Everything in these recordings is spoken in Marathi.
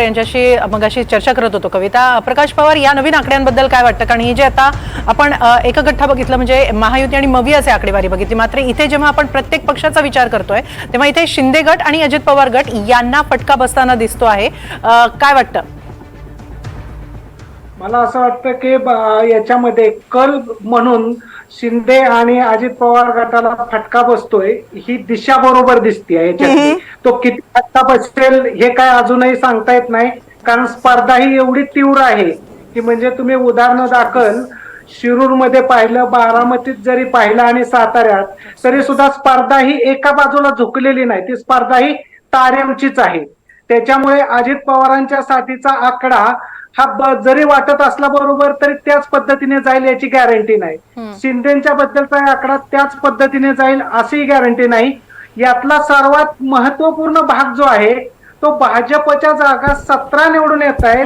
यांच्याशी मग अशी चर्चा करत होतो कविता. प्रकाश पवार या नवीन आकड्यांबद्दल काय वाटतं? कारण ही जे आता आपण एक गठ्ठा बघितलं म्हणजे महायुती आणि मवी असे आकडेवारी बघितली. मात्र इथे जेव्हा आपण प्रत्येक पक्षाचा विचार करतोय तेव्हा इथे शिंदे गट आणि अजित पवार गट यांना फटका बसताना दिसतो आहे. काय वाटतं? मला असं वाटतं की याच्यामध्ये कल म्हणून शिंदे आणि अजित पवार गटाला फटका बसतोय ही दिशा बरोबर दिसते याच्यात तो किती फटका बसेल हे काय अजूनही सांगता येत नाही कारण स्पर्धा ही एवढी तीव्र आहे की म्हणजे तुम्ही उदाहरण दाखल शिरूरमध्ये पाहिलं बारामतीत जरी पाहिलं आणि साताऱ्यात तरी सुद्धा स्पर्धा ही एका बाजूला झुकलेली नाही. ती स्पर्धा ही तारेवचीच आहे. त्याच्यामुळे अजित पवारांच्या साठीचा आकडा हा जरी वाटत असला बरोबर तरी त्याच पद्धतीने जाईल याची गॅरंटी नाही. शिंदेच्या बद्दलचा आकडा त्याच पद्धतीने जाईल अशी गॅरंटी नाही. यातला सर्वात महत्त्वपूर्ण भाग जो आहे तो भाजपच्या जागा सतरा निवडून येत आहेत.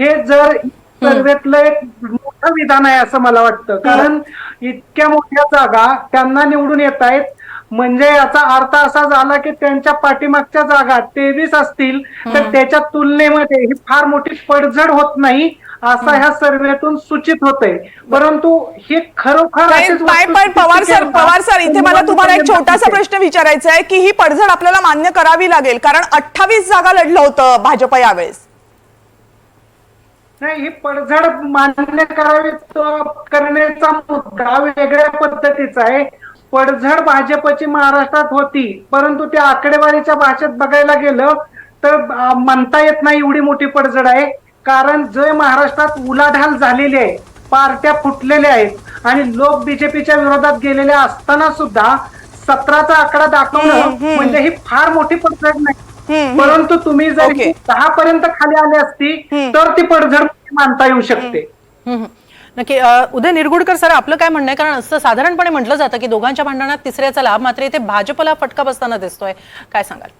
हे जर सर्वेतलं एक मोठं विधान आहे असं मला वाटतं. कारण इतक्या मोठ्या जागा त्यांना निवडून येत आहेत. म्हणजे याचा अर्थ असा झाला की त्यांच्या पाठीमागच्या जागा तेवीस असतील तर त्याच्या तुलनेमध्ये ही फार मोठी पडझड होत नाही असं ह्या सर्वेतून सूचित होतंय. परंतु हे खरोखर पण पवार सर पवार सर इथे मला तुम्हाला एक छोटासा प्रश्न विचारायचा आहे की ही पडझड आपल्याला मान्य करावी लागेल? कारण अठ्ठावीस जागा लढलं होतं भाजप यावेळेस. नाही ही पडझड मान्य करावी करण्याचा मुद्दा वेगळ्या पद्धतीचा आहे. पडझड भाजपची महाराष्ट्रात होती. परंतु त्या आकडेवारीच्या भाषेत बघायला गेलं तर म्हणता येत नाही एवढी मोठी पडझड आहे. कारण जे महाराष्ट्रात उलाढाल झालेली आहे. पार्ट्या फुटलेल्या आहेत. आणि लोक बीजेपीच्या विरोधात गेलेले असताना सुद्धा सतराचा आकडा दाखवणं म्हणजे ही फार मोठी पडझड नाही. परंतु तुम्ही जर. दहा पर्यंत खाली आली असती तर ती पडझड मानता येऊ शकते. नक्की उदय निरगुडकर सर आपलं काय म्हणणं आहे? कारण असं साधारणपणे म्हटलं जातं की दोघांच्या भांडणात तिसऱ्याचा लाभ मात्र इथे भाजपला फटका बसताना दिसतोय. काय सांगाल?